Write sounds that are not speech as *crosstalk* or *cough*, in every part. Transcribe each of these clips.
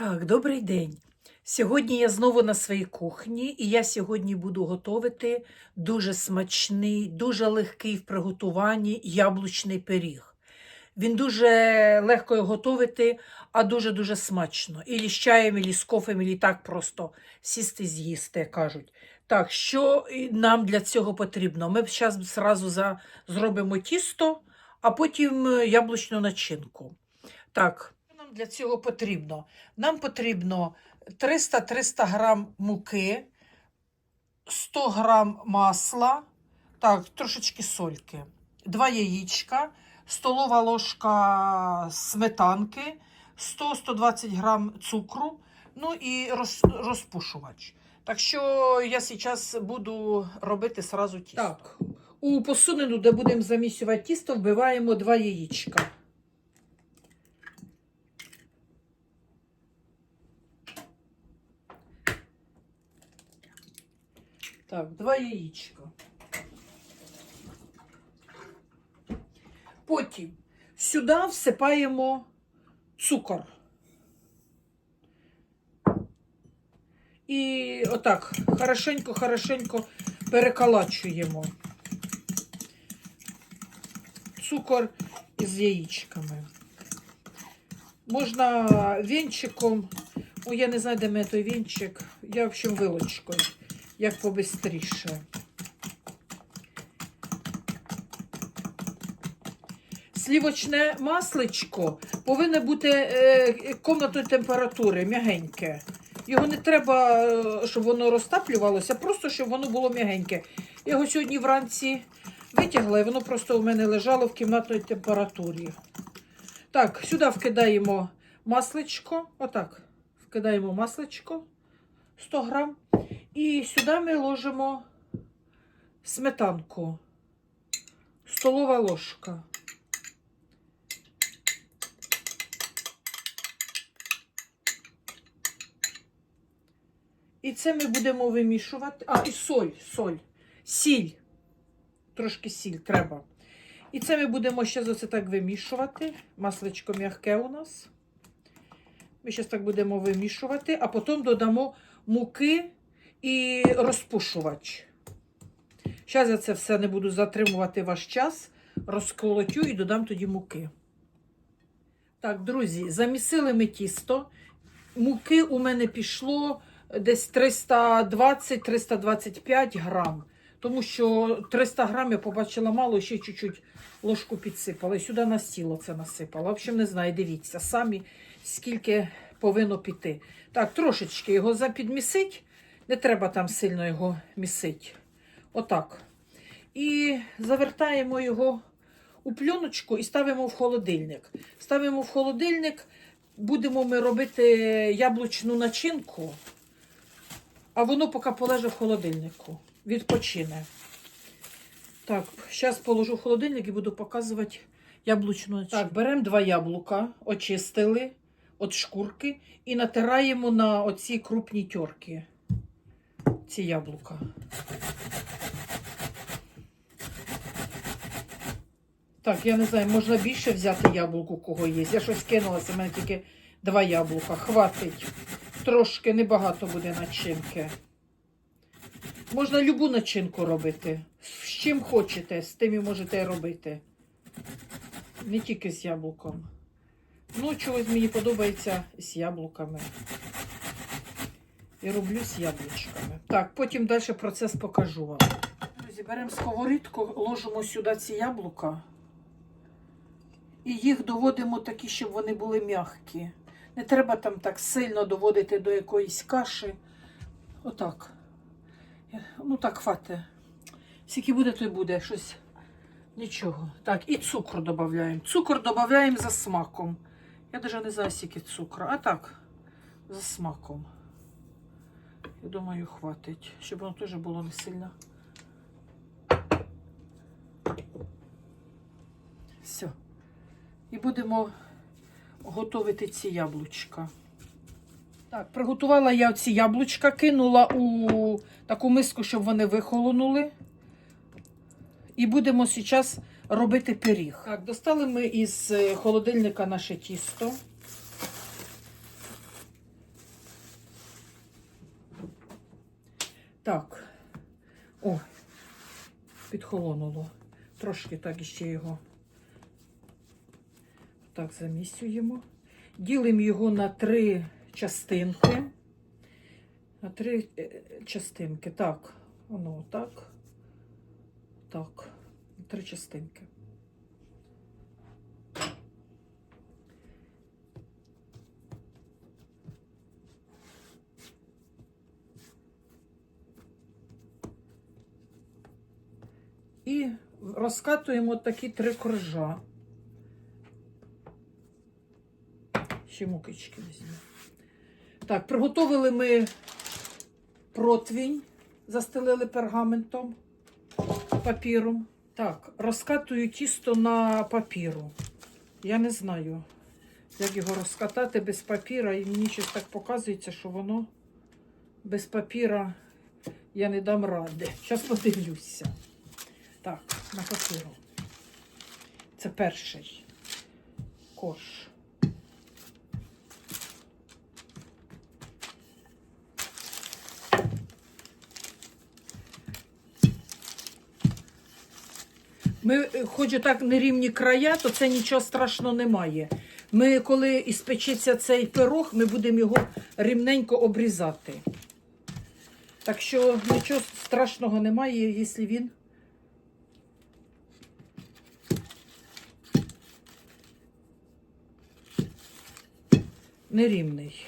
Так, добрий день. Сьогодні я знову на своїй кухні, і я сьогодні буду готувати дуже смачний, дуже легкий в приготуванні яблучний пиріг. Він дуже легко готувати, а дуже-дуже смачно. Ілі з чаєм, ілі з ілі так просто сісти з'їсти, кажуть. Так, що нам для цього потрібно? Ми зараз зразу за... зробимо тісто, а потім е, яблучну начинку. Так, для цього потрібно? Нам потрібно 300-300 грам муки, 100 грам масла, так, трошечки сольки, 2 яєчка, столова ложка сметанки, 100-120 грам цукру, ну і роз, розпушувач. Так що я зараз буду робити сразу тісто. Так, у посудину, де будемо замісювати тісто, вбиваємо 2 яєчка. Так, два яєчка. Потім сюди всипаємо цукор. І отак хорошенько-хорошенько переколачуємо. Цукор із яєчками. Можна вінчиком, о, я не знаю, де мене той вінчик, я, в общем, вилочкою як побистріше. Слівочне масличко повинне бути е, комнатної температури, м'ягеньке. Його не треба, е, щоб воно розтаплювалося, просто щоб воно було м'ягеньке. Я його сьогодні вранці витягла, і воно просто у мене лежало в кімнатній температурі. Так, сюди вкидаємо масличко. Отак. Вкидаємо масличко 100 грам. І сюди ми ложимо сметанку. Столова ложка. І це ми будемо вимішувати. А, і соль, соль, сіль. Трошки сіль треба. І це ми будемо ще оце так вимішувати. Масличко м'яке у нас. Ми зараз так будемо вимішувати, а потім додамо муки і розпушувач. Зараз я це все не буду затримувати ваш час. Розколотю і додам тоді муки. Так, друзі, замісили ми тісто. Муки у мене пішло десь 320-325 грам. Тому що 300 грам я побачила мало, ще чуть-чуть ложку підсипала. І сюди на стіло це насипала. В общем, не знаю, дивіться, самі скільки повинно піти. Так, трошечки його запідмісить. Не треба там сильно його місити. Отак. І завертаємо його у пленочку і ставимо в холодильник. Ставимо в холодильник, будемо ми робити яблучну начинку, а воно поки полеже в холодильнику. Відпочине. Так, зараз положу в холодильник і буду показувати яблучну начинку. Так, беремо два яблука, очистили від шкурки і натираємо на оці крупні тьорки ці яблука. Так, я не знаю, можна більше взяти яблук, у кого є. Я щось кинулася, в мене тільки два яблука. Хватить. Трошки небагато буде начинки. Можна любу начинку робити. З чим хочете, з тим і можете робити. Не тільки з яблуком. Ну, чогось мені подобається з яблуками. І роблю з яблучками. Так, потім далі процес покажу вам. Друзі, беремо сковорідку, ложимо сюди ці яблука. І їх доводимо такі, щоб вони були м'які. Не треба там так сильно доводити до якоїсь каші. Отак. Ну так, хватить. Скільки буде, то й буде. Щось. Нічого. Так, і цукру додаємо. Цукор додаємо за смаком. Я навіть не знаю, скільки цукру. А так, за смаком. Я думаю, хватить, щоб воно теж було не сильно. Все. І будемо готувати ці яблучка. Так, приготувала я ці яблучка, кинула у таку миску, щоб вони вихолонули. І будемо зараз робити пиріг. Так, достали ми із е, холодильника наше тісто. Так. О, підхолонуло. Трошки так іще його. Так, замісюємо. Ділимо його на три частинки. На три е, частинки. Так, воно так. Так. Три частинки. І розкатуємо такі три коржа. Ще мукички візьму. Так, приготовили ми противінь, застелили пергаментом, папіром. Так, розкатую тісто на папіру. Я не знаю, як його розкатати без папіра. І мені щось так показується, що воно без папіра я не дам ради. Зараз подивлюся. Так, на папіру. Це перший корж. Ми, е, хоч і так нерівні края, то це нічого страшного немає. Ми, коли іспечеться цей пирог, ми будемо його рівненько обрізати. Так що нічого страшного немає, якщо він нерівний.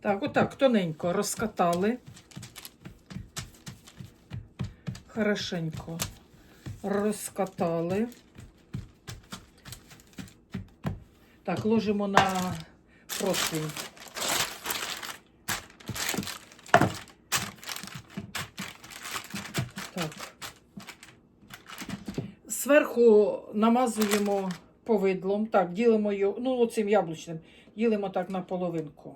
Так, отак тоненько розкатали. Хорошенько розкатали. Так, ложимо на противень. Так. Зверху намазуємо повидлом. Так, ділимо його, ну, оцим яблучним, ділимо так на половинку.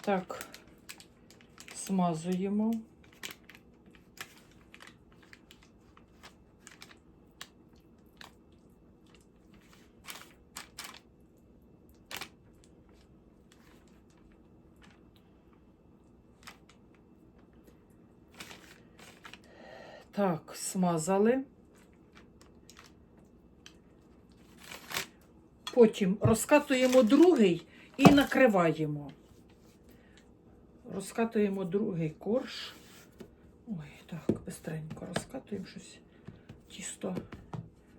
Так, смазуємо. Так, смазали. Потім розкатуємо другий і накриваємо. Розкатуємо другий корж. Ой, так, бистренько розкатуємо щось. Тісто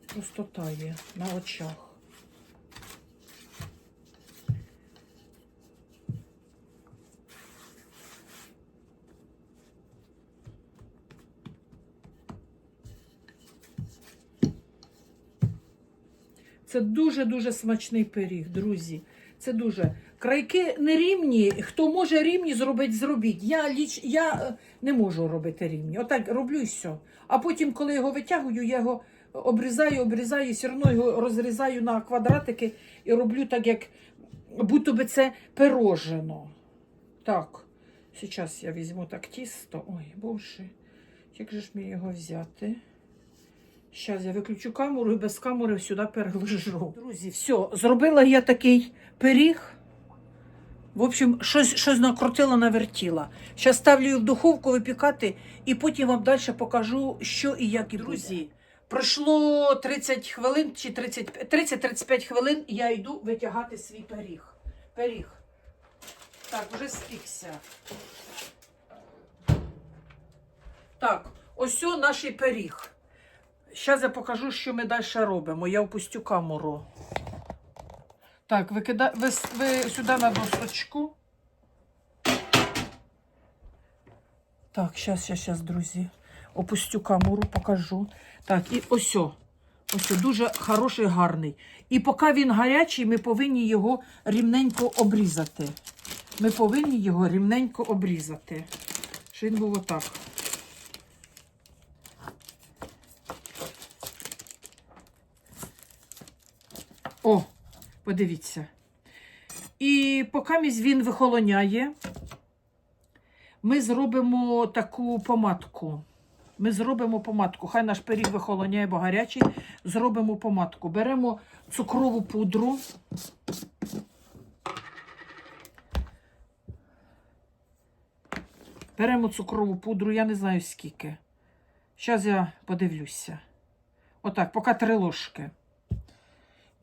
просто тає на очах. Це дуже-дуже смачний пиріг, друзі. Це дуже. Крайки нерівні. Хто може рівні зробити, зробіть. Я, ліч, я е, не можу робити рівні. Отак роблю і все. А потім, коли його витягую, я його обрізаю, обрізаю, все одно його розрізаю на квадратики і роблю так, як будто би це пирожено. Так, зараз я візьму так тісто. Ой, боже, як же ж мені його взяти? Зараз я виключу камеру і без камери сюди переложу. Друзі, все, зробила я такий пиріг. В общем, щось, щось накрутила, навертіла. Зараз ставлю її в духовку випікати і потім вам далі покажу, що і як і Друзі, пройшло 30 хвилин чи 30 30-35 хвилин, і я йду витягати свій пиріг. Пиріг. Так, вже спікся. Так, ось наш пиріг. Зараз я покажу, що ми далі робимо. Я впустю камеру. Так, ви, с- ви сюди на досочку. Так, зараз, зараз, зараз, друзі. Опустю камеру, покажу. Так, і ось. Ось дуже хороший, гарний. І поки він гарячий, ми повинні його рівненько обрізати. Ми повинні його рівненько обрізати. Щоб він був отак. О, подивіться. І поки він вихолоняє, ми зробимо таку помадку. ми зробимо помадку. Хай наш пиріг вихолоняє, бо гарячий. Зробимо помадку. Беремо цукрову пудру. Беремо цукрову пудру, я не знаю скільки. Зараз я подивлюся. Отак, поки три ложки.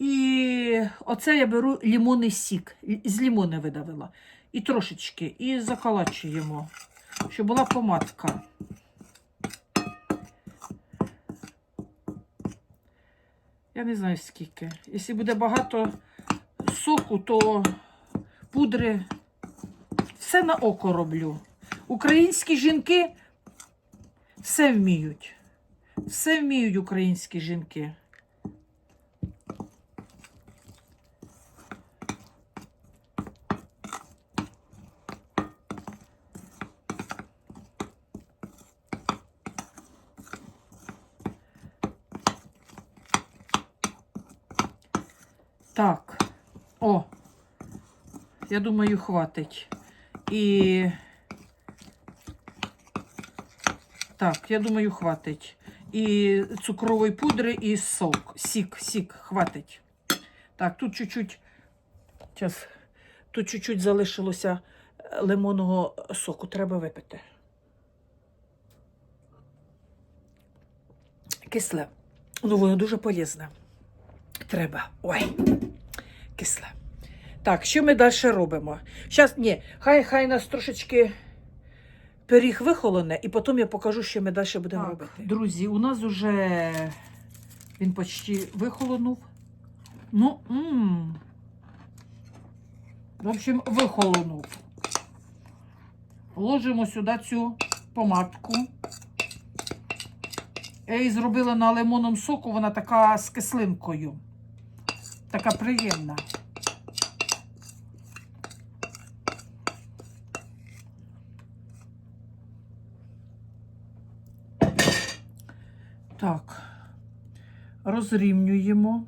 І оце я беру лімонний сік. З лімона видавила. І трошечки. І заколачуємо, щоб була помадка. Я не знаю скільки. Якщо буде багато соку, то пудри все на око роблю. Українські жінки все вміють. Все вміють українські жінки. Так. О. Я думаю, хватить. І. Так, я думаю, хватить. І цукрової пудри, і сок. Сік, сік, хватить. Так, тут чуть-чуть. Тут чуть-чуть залишилося е, лимонного соку. Треба випити. Кисле. Ну, воно дуже полезне. Треба. Ой, кисле. Так, що ми далі робимо? Зараз, ні, хай хай нас трошечки пиріг вихолоне, і потім я покажу, що ми далі будемо Так, робити. Друзі, у нас вже він почти вихолонув. Ну, м в общем, вихолонув. Ложимо сюди цю помадку. Я її зробила на лимонному соку, вона така з кислинкою. Така приємна. Так, розрівнюємо.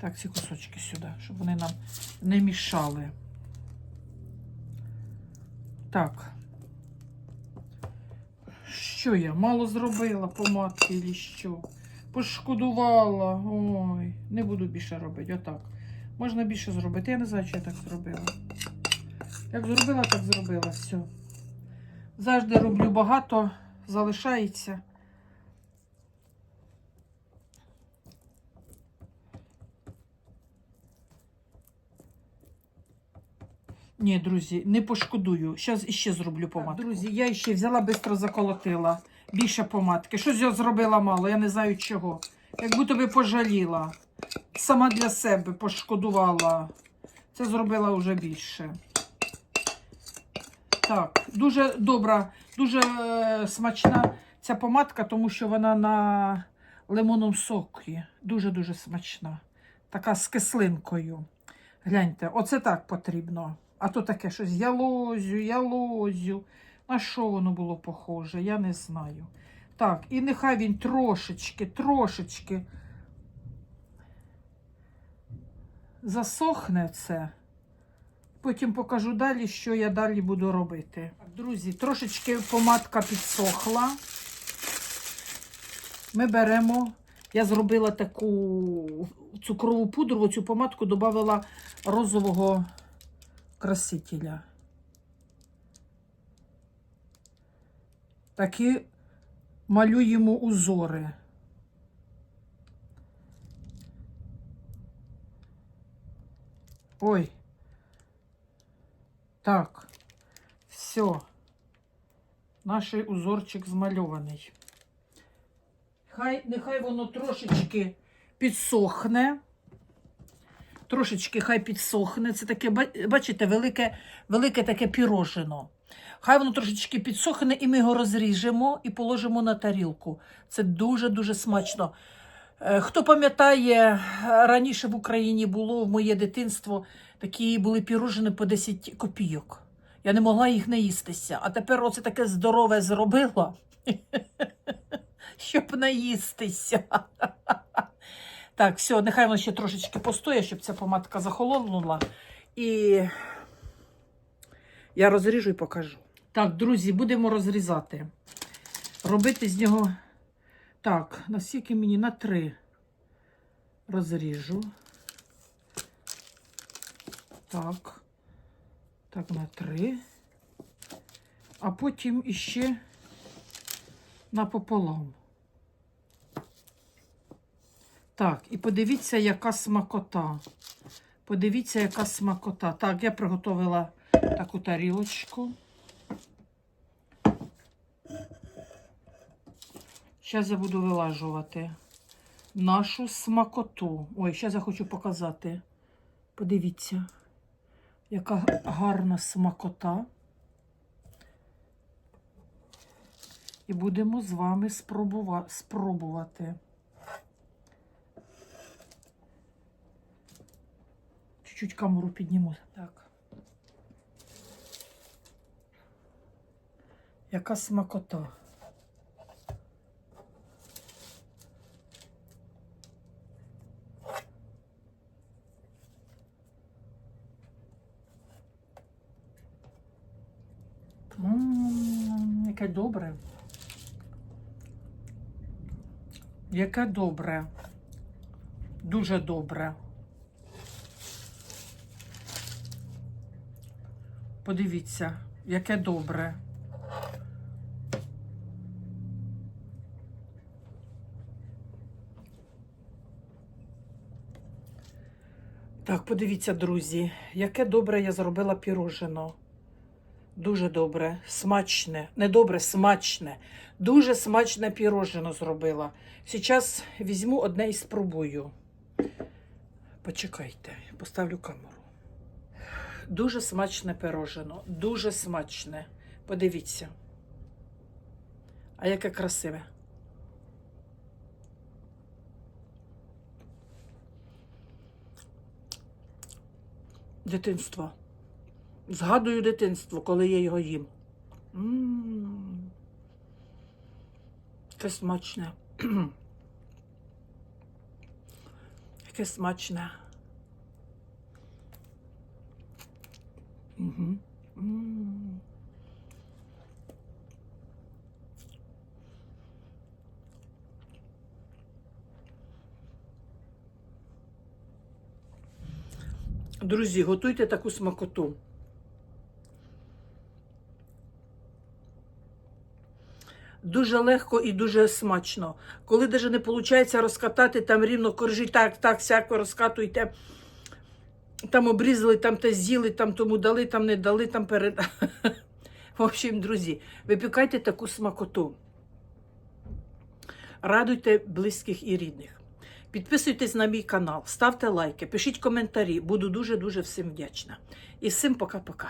Так, ці кусочки сюди, щоб вони нам не мішали. Так. Що я? Мало зробила помадки чи що? Пошкодувала. Ой, не буду більше робити. Отак. Можна більше зробити. Я не знаю, що я так зробила. Як зробила, так зробила. Все. Завжди роблю багато, залишається. Ні, друзі, не пошкодую. Зараз іще зроблю помадку. друзі, я ще взяла, швидко заколотила. Більше помадки. Щось я зробила мало, я не знаю чого. Як будто би пожаліла. Сама для себе пошкодувала. Це зробила вже більше. Так, дуже добра, дуже е, смачна ця помадка, тому що вона на лимонному сокі. Дуже-дуже смачна. Така з кислинкою. Гляньте, оце так потрібно. А то таке щось ялозю, ялозю. На що воно було похоже, я не знаю. Так, і нехай він трошечки, трошечки засохне це. Потім покажу далі, що я далі буду робити. Друзі, трошечки помадка підсохла. Ми беремо, я зробила таку цукрову пудру, цю помадку додавала розового красителя. Такі малюємо узори. Ой. Так, все. Наш узорчик змальований. Хай, нехай воно трошечки підсохне. Трошечки хай підсохне. Це таке, бачите, велике, велике таке пірожино. Хай воно трошечки підсохне, і ми його розріжемо і положимо на тарілку. Це дуже-дуже смачно. Е, Хто пам'ятає, е, раніше в Україні було в моє дитинство такі були пірожини по 10 копійок. Я не могла їх не їстися. А тепер оце таке здорове зробила, *laughs* щоб наїстися. *laughs* Так, все, нехай воно ще трошечки постоє, щоб ця помадка захолонула. І я розріжу і покажу. Так, друзі, будемо розрізати. Робити з нього. Так, наскільки мені на три розріжу. Так. Так, на три. А потім іще напополам. Так, і подивіться, яка смакота. Подивіться, яка смакота. Так, я приготувала таку тарілочку. Зараз я буду вилажувати нашу смакоту. Ой, зараз я хочу показати. Подивіться, яка гарна смакота. І будемо з вами спробува- спробувати. Чуть-чуть камеру підніму. Так. Яка смакота. М, Яке добре. Яке добре. Дуже добре. Подивіться, яке добре. Так, подивіться, друзі, яке добре я зробила пірожено. Дуже добре, смачне, не добре, смачне. Дуже смачне пірожено зробила. Зараз візьму одне і спробую. Почекайте, поставлю камеру. Дуже смачне пирожено, дуже смачне. Подивіться. А яке красиве. Дитинство. Згадую дитинство, коли я його їм. М. Яке смачне. *clears throat* Яке смачне. Угу. М. Друзі, готуйте таку смакоту. Дуже легко і дуже смачно. Коли навіть не виходить розкатати там рівно коржі, так, так, всяко розкатуйте. Там обрізали, там те з'їли, там тому дали, там не дали, там перед. *laughs* В общем, друзі, випікайте таку смакоту. Радуйте близьких і рідних. Підписуйтесь на мій канал, ставте лайки, пишіть коментарі. Буду дуже-дуже всім вдячна. І всім пока-пока.